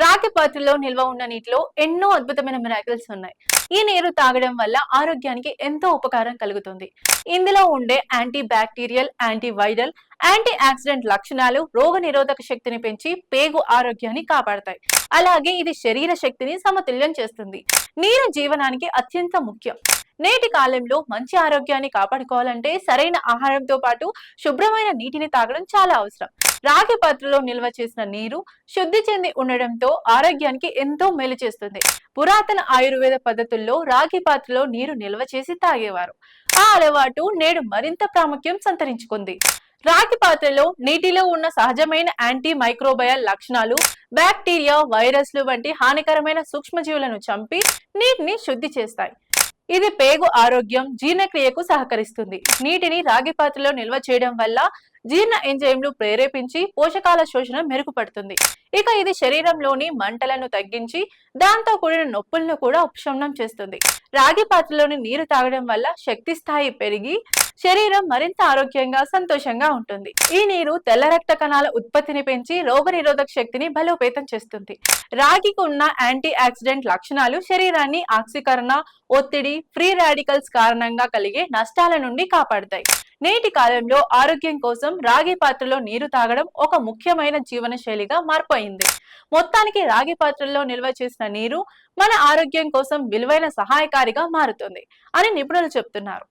రాగి పాత్రలో నిల్వ ఉన్న నీటిలో ఎన్నో అద్భుతమైన మిరాకిల్స్ ఉన్నాయి. ఈ నీరు తాగడం వల్ల ఆరోగ్యానికి ఎంతో ఉపకారం కలుగుతుంది. ఇందులో ఉండే anti bacterial anti viral anti oxidant లక్షణాలు రోగ నిరోధక శక్తిని పెంచి పేగు ఆరోగ్యాన్ని కాపాడతాయి. అలాగే ఇది శరీర శక్తిని సమతుల్యం చేస్తుంది. నీరు జీవనానికి అత్యంత ముఖ్యం. నేటి కాలంలో మంచి ఆరోగ్యాన్ని కాపాడుకోవాలంటే సరైన ఆహారంతో పాటు శుభ్రమైన నీటిని తాగడం చాలా అవసరం. రాగి పాత్రలో నిల్వ చేసిన నీరు శుద్ధి చెంది ఉండడంతో ఆరోగ్యానికి ఎంతో మేలు చేస్తుంది. పురాతన ఆయుర్వేద పద్ధతుల్లో రాగి పాత్రలో నీరు నిల్వ చేసి తాగేవారు. ఆ అలవాటు నేడు మరింత ప్రాముఖ్యం సంతరించుకుంది. రాగి పాత్రలో నీటిలో ఉన్న సహజమైన యాంటీ మైక్రోబయల్ లక్షణాలు బ్యాక్టీరియా వైరస్లు వంటి హానికరమైన సూక్ష్మజీవులను చంపి నీటిని శుద్ధి చేస్తాయి. ఇది పేగు ఆరోగ్యం జీర్ణక్రియకు సహకరిస్తుంది. నీటిని రాగి పాత్రలో నిల్వ చేయడం వల్ల జీర్ణ ఎంజైమ్లు ప్రేరేపించి పోషకాల శోషణ మెరుగుపడుతుంది. ఇక ఇది శరీరంలోని మంటలను తగ్గించి దాంతో కూడిన నొప్పులను కూడా ఉపశమనం చేస్తుంది. రాగి పాత్రలోని నీరు తాగడం వల్ల శక్తి స్థాయి పెరిగి శరీరం మరింత ఆరోగ్యంగా సంతోషంగా ఉంటుంది. ఈ నీరు తెల్ల రక్త కణాల ఉత్పత్తిని పెంచి రోగనిరోధక శక్తిని బలోపేతం చేస్తుంది. రాగికి ఉన్న యాంటీ ఆక్సిడెంట్ లక్షణాలు శరీరాన్ని ఆక్సీకరణ ఒత్తిడి ఫ్రీ రాడికల్స్ కారణంగా కలిగే నష్టాల నుండి కాపాడతాయి. నేటి కాలంలో ఆరోగ్యం కోసం రాగి పాత్రలో నీరు తాగడం ఒక ముఖ్యమైన జీవన శైలిగా మారిపోయింది. మొత్తానికి రాగి పాత్రల్లో నిల్వ చేసిన నీరు మన ఆరోగ్యం కోసం విలువైన సహాయకారిగా మారుతుంది అని నిపుణులు చెప్తున్నారు.